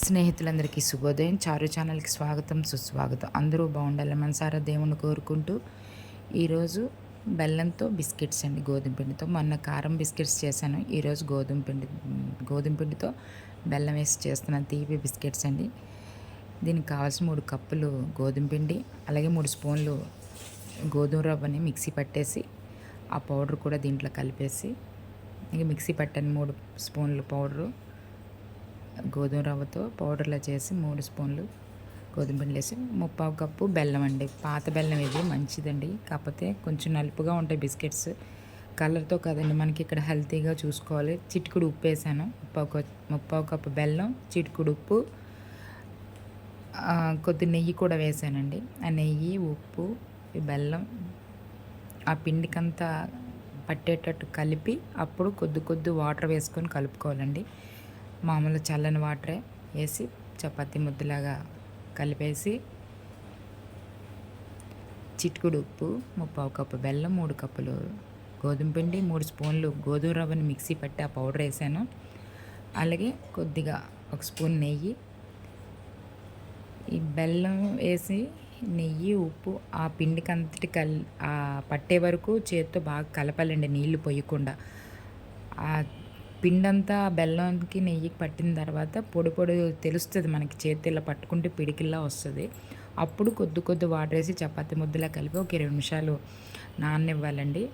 స్నేహితులందరికీ శుభోదయం. చారు ఛానల్కి స్వాగతం సుస్వాగతం. అందరూ బాగుండాలి మనసారా దేవుణ్ణి కోరుకుంటూ ఈరోజు బెల్లంతో బిస్కెట్స్ అండి గోధుమ పిండితో. మొన్న కారం బిస్కెట్స్ చేశాను. ఈరోజు గోధుమ పిండి గోధుమ పిండితో బెల్లం వేసి చేస్తున్న తీపి బిస్కెట్స్ అండి. దీనికి కావాల్సిన మూడు కప్పులు గోధుమ పిండి అలాగే మూడు స్పూన్లు గోధుమ రవ్వని మిక్సీ పట్టేసి ఆ పౌడర్ కూడా దీంట్లో కలిపేసి ఇంకా మిక్సీ పట్టాను మూడు స్పూన్లు పౌడరు గోధుమ రవ్వతో పౌడర్లా చేసి మూడు స్పూన్లు గోధుమ పిండి వేసి ముప్పావు కప్పు బెల్లం అండి. పాత బెల్లం ఇది మంచిదండి. కాకపోతే కొంచెం నలుపుగా ఉంటాయి బిస్కెట్స్. కలర్తో కదండి మనకి ఇక్కడ హెల్తీగా చూసుకోవాలి. చిటికుడు ఉప్పు వేసాను. ముప్పావు ముప్పావు కప్పు బెల్లం చిటికుడు ఉప్పు కొద్ది నెయ్యి కూడా వేసానండి. ఆ నెయ్యి ఉప్పు బెల్లం ఆ పిండికంతా పట్టేటట్టు కలిపి అప్పుడు కొద్ది కొద్ది వాటర్ వేసుకొని కలుపుకోవాలండి. మామూలు చల్లని వాటరే వేసి చపాతి ముద్దలాగా కలిపేసి చిట్కుడు ఉప్పు ముప్పావు కప్పు బెల్లం మూడు కప్పులు గోధుమ పిండి మూడు స్పూన్లు గోధుమ రవ్వని మిక్సీ పట్టి ఆ పౌడర్ వేసాను. అలాగే కొద్దిగా ఒక స్పూన్ నెయ్యి. ఈ బెల్లం వేసి నెయ్యి ఉప్పు ఆ పిండికి అంతటి కల్ ఆ పట్టే వరకు చేతితో బాగా కలపాలండి నీళ్ళు పోయకుండా. ఆ పిండంతా బెల్లంకి నెయ్యికి పట్టిన తర్వాత పొడి పొడి తెలుస్తుంది మనకి చేతిలో పట్టుకుంటే పిడికిల్లా వస్తుంది. అప్పుడు కొద్ది కొద్ది వాటర్ వేసి చపాతీ ముద్దలా కలిపి ఒక ఇరవై నిమిషాలు నాననివ్వాలండి.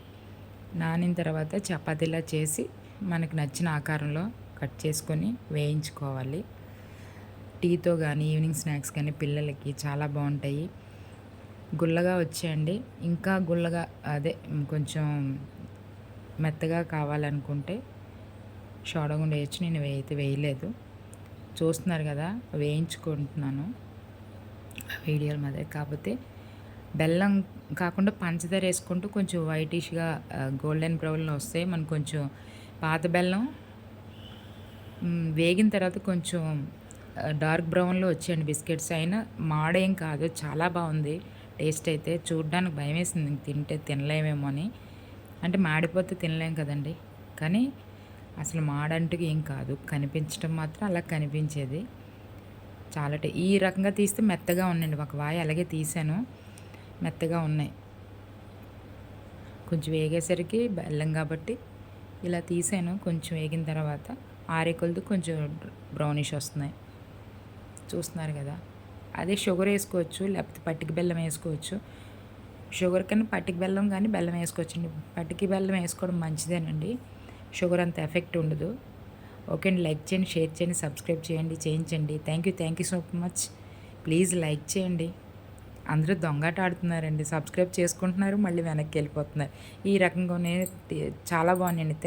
నానిన తర్వాత చపాతీలా చేసి మనకి నచ్చిన ఆకారంలో కట్ చేసుకొని వేయించుకోవాలి. టీతో కానీ ఈవినింగ్ స్నాక్స్ కానీ పిల్లలకి చాలా బాగుంటాయి. గుల్లగా వచ్చేయండి. ఇంకా గుల్లగా అదే కొంచెం మెత్తగా కావాలనుకుంటే షోడగుండ వేయచ్చు నేను అయితే వేయలేదు. చూస్తున్నారు కదా వేయించుకుంటున్నాను. వీడియోల మీద కాకపోతే బెల్లం కాకుండా పంచదార వేసుకుంటూ కొంచెం వైటిష్గా గోల్డెన్ బ్రౌన్లో వస్తే మనం కొంచెం పాత బెల్లం వేగిన తర్వాత కొంచెం డార్క్ బ్రౌన్లో వచ్చాయండి బిస్కెట్స్ అయినా. మాడేం కాదు. చాలా బాగుంది. టేస్ట్ అయితే చూడడానికి భయం వేసింది తింటే తినలేమేమో అని. అంటే మాడిపోతే తినలేం కదండి. కానీ అసలు మాడంటూ ఏం కాదు. కనిపించడం మాత్రం అలా కనిపించేది. చాలా ఈ రకంగా తీస్తే మెత్తగా ఉండండి ఒక వాయి అలాగే తీసాను మెత్తగా ఉన్నాయి. కొంచెం వేగేసరికి బెల్లం కాబట్టి ఇలా తీసాను కొంచెం వేగిన తర్వాత ఆరేకొలతో కొంచెం బ్రౌనిష్ వస్తున్నాయి. చూస్తున్నారు కదా. అదే షుగర్ వేసుకోవచ్చు లేకపోతే పట్టిక బెల్లం వేసుకోవచ్చు. షుగర్ కన్నా పట్టిక బెల్లం కానీ బెల్లం వేసుకోవచ్చండి. పట్టిక బెల్లం వేసుకోవడం మంచిదేనండి. షుగర్ అంత ఎఫెక్ట్ ఉండదు. ఓకే అండి లైక్ చేయండి షేర్ చేయండి సబ్స్క్రైబ్ చేయండి చేయించండి. Thank you thank you so much please like చేయండి. అందరూ దొంగట ఆడుతున్నారండి. సబ్స్క్రైబ్ చేసుకుంటున్నారు మళ్ళీ వెనక్కి వెళ్ళిపోతున్నారు. ఈ రకంగానే చాలా బాగున్నాయండి. థ్యాంక్